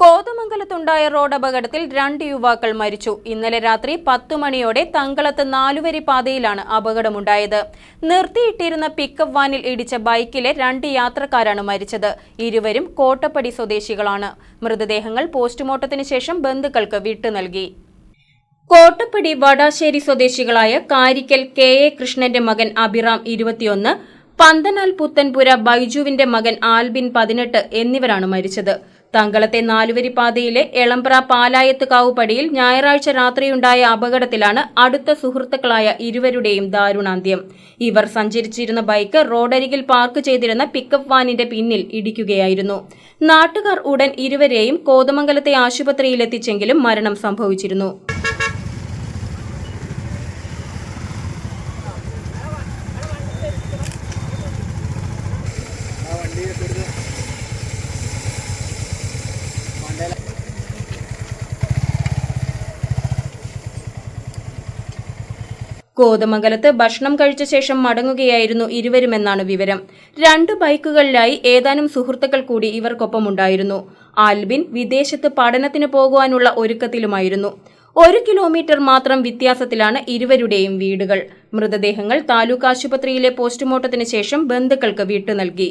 കോതമംഗലത്തുണ്ടായ road അപകടത്തിൽ രണ്ട് യുവാക്കൾ മരിച്ചു. ഇന്നലെ രാത്രി പത്തു മണിയോടെ തങ്കളത്ത് നാലുവരി പാതയിലാണ് അപകടമുണ്ടായത്. നിർത്തിയിട്ടിരുന്ന പിക്കപ്പ് വാനിൽ ഇടിച്ച ബൈക്കിലെ രണ്ട് യാത്രക്കാരാണ് മരിച്ചത്. ഇരുവരും കോട്ടപ്പടി സ്വദേശികളാണ്. മൃതദേഹങ്ങൾ പോസ്റ്റ്മോർട്ടത്തിന് ശേഷം ബന്ധുക്കൾക്ക് വിട്ടു നൽകി. കോട്ടപ്പടി വടാശ്ശേരി സ്വദേശികളായ കാരിക്കൽ കെ എ കൃഷ്ണന്റെ മകൻ അഭിറാം ഇരുപത്തിയൊന്ന് പന്തനാൽ പുത്തൻപുര ബൈജുവിന്റെ മകൻ ആൽബിൻ പതിനെട്ട് എന്നിവരാണ് മരിച്ചത്. തങ്കളത്തെ നാലുവരി പാതയിലെ എളമ്പ്ര പാലായത്ത് കാവുപടിയിൽ ഞായറാഴ്ച രാത്രിയുണ്ടായ അപകടത്തിലാണ് അടുത്ത സുഹൃത്തുക്കളായ ഇരുവരുടെയും ദാരുണാന്ത്യം. ഇവർ സഞ്ചരിച്ചിരുന്ന ബൈക്ക് റോഡരികിൽ പാർക്ക് ചെയ്തിരുന്ന പിക്കപ്പ് വാനിന്റെ പിന്നിൽ ഇടിക്കുകയായിരുന്നു. നാട്ടുകാർ ഉടൻ ഇരുവരെയും കോതമംഗലത്തെ ആശുപത്രിയിലെത്തിച്ചെങ്കിലും മരണം സംഭവിച്ചിരുന്നു. കോതമംഗലത്ത് ഭക്ഷണം കഴിച്ച ശേഷം മടങ്ങുകയായിരുന്നു ഇരുവരുമെന്നാണ് വിവരം. രണ്ട് ബൈക്കുകളിലായി ഏതാനും സുഹൃത്തുക്കൾ കൂടി ഇവർക്കൊപ്പമുണ്ടായിരുന്നു. ആൽബിൻ വിദേശത്ത് പഠനത്തിന് പോകുവാനുള്ള ഒരുക്കത്തിലുമായിരുന്നു. ഒരു കിലോമീറ്റർ മാത്രം വ്യത്യാസത്തിലാണ് ഇരുവരുടെയും വീടുകൾ. മൃതദേഹങ്ങൾ താലൂക്ക് ആശുപത്രിയിലെ പോസ്റ്റ്മോർട്ടത്തിന് ശേഷം ബന്ധുക്കൾക്ക് വിട്ടു നൽകി.